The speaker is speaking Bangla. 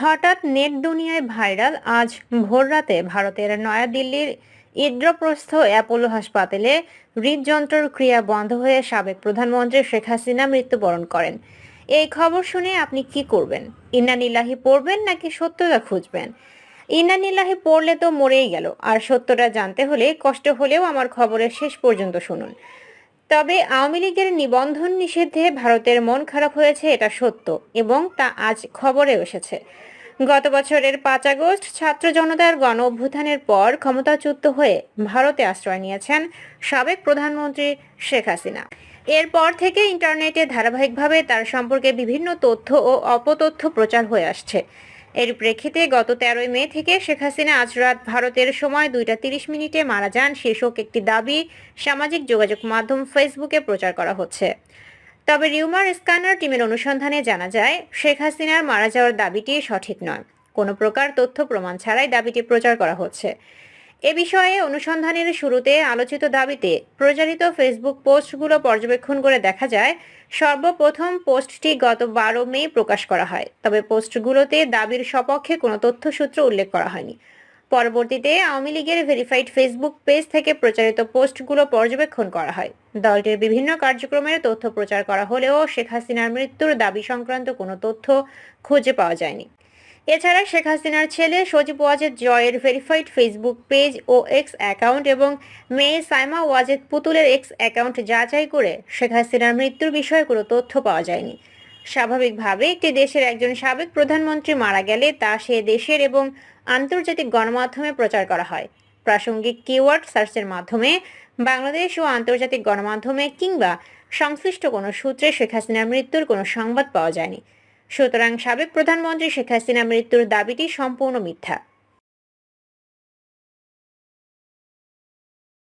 হঠাৎ নেট দুনিয়ায় ভাইরাল, আজ ভোররাতে ভারতের নয়াদিল্লির ইন্দ্রপ্রস্থ অ্যাপোলো হাসপাতালে হৃদযন্ত্রের ক্রিয়া বন্ধ হয়ে সাবেক প্রধানমন্ত্রী শেখ হাসিনা মৃত্যুবরণ করেন। এই খবর শুনে আপনি কি করবেন? ইন্নানিল্লাহি পড়বেন নাকি সত্যতা খুঁজবেন? ইন্নানিল্লাহি পড়লে তো মরেই গেল, আর সত্যটা জানতে হলে, কষ্ট হলেও আমার খবরের শেষ পর্যন্ত শুনুন। তবে আওয়ামী লীগের নিবন্ধন নিষিদ্ধে ভারতের মন খারাপ হয়েছে, এটা সত্য, এবং তা আজ খবরে এসেছে। গত বছরের পাঁচ আগস্ট ছাত্র জনতার গণ অভ্যুত্থানের পর ক্ষমতাচ্যুত হয়ে ভারতে আশ্রয় নিয়েছেন সাবেক প্রধানমন্ত্রী শেখ হাসিনা। এরপর থেকে ইন্টারনেটে ধারাবাহিকভাবে তার সম্পর্কে বিভিন্ন তথ্য ও অপতথ্য প্রচার হয়ে আসছে। এর প্রেক্ষিতে গত তেরোই মে থেকে শেখ হাসিনা আজ রাত ভারতের সময় দুইটা তিরিশ মিনিটে মারা যান শীর্ষক একটি দাবি সামাজিক যোগাযোগ মাধ্যম ফেসবুকে প্রচার করা হচ্ছে। তবে রিউমার স্ক্যানার টিমের অনুসন্ধানে জানা যায়, শেখ হাসিনার মারা যাওয়ার দাবিটি সঠিক নয়। কোনো প্রকার তথ্য প্রমাণ ছাড়াই দাবিটি প্রচার করা হচ্ছে। এ বিষয়ে অনুসন্ধানের শুরুতে আলোচিত দাবিতে প্রচারিত ফেসবুক পোস্টগুলো পর্যবেক্ষণ করে দেখা যায়, সর্বপ্রথম পোস্টটি গত বারো মে প্রকাশ করা হয়। তবে পোস্টগুলোতে দাবির সপক্ষে কোনো তথ্যসূত্র উল্লেখ করা হয়নি। পরবর্তীতে আওয়ামী লীগের ভেরিফাইড ফেসবুক পেজ থেকে প্রচারিত পোস্টগুলো পর্যবেক্ষণ করা হয়। দলটির বিভিন্ন কার্যক্রমের তথ্য প্রচার করা হলেও শেখ হাসিনার মৃত্যুর দাবি সংক্রান্ত কোনো তথ্য খুঁজে পাওয়া যায়নি। এছাড়া শেখ হাসিনার ছেলে সজীব ওয়াজেদ জয়ের ভেরিফাইড ফেসবুক পেজ ও এক্স অ্যাকাউন্ট এবং মেয়ে সাইমা ওয়াজেদ পুতুলের এক্স অ্যাকাউন্ট যাচাই করে শেখ হাসিনার মৃত্যুর বিষয়ে কোনো তথ্য পাওয়া যায়নি। স্বাভাবিকভাবে একটি দেশের একজন সাবেক প্রধানমন্ত্রী মারা গেলে তা সে দেশের এবং আন্তর্জাতিক গণমাধ্যমে প্রচার করা হয়। প্রাসঙ্গিক কিওয়ার্ড সার্চের মাধ্যমে বাংলাদেশ ও আন্তর্জাতিক গণমাধ্যমে কিংবা সংশ্লিষ্ট কোনো সূত্রে শেখ হাসিনার মৃত্যুর কোনো সংবাদ পাওয়া যায়নি। সুতরাং সাবেক প্রধানমন্ত্রী শেখ হাসিনা মৃত্যুর দাবিটি সম্পূর্ণ মিথ্যা।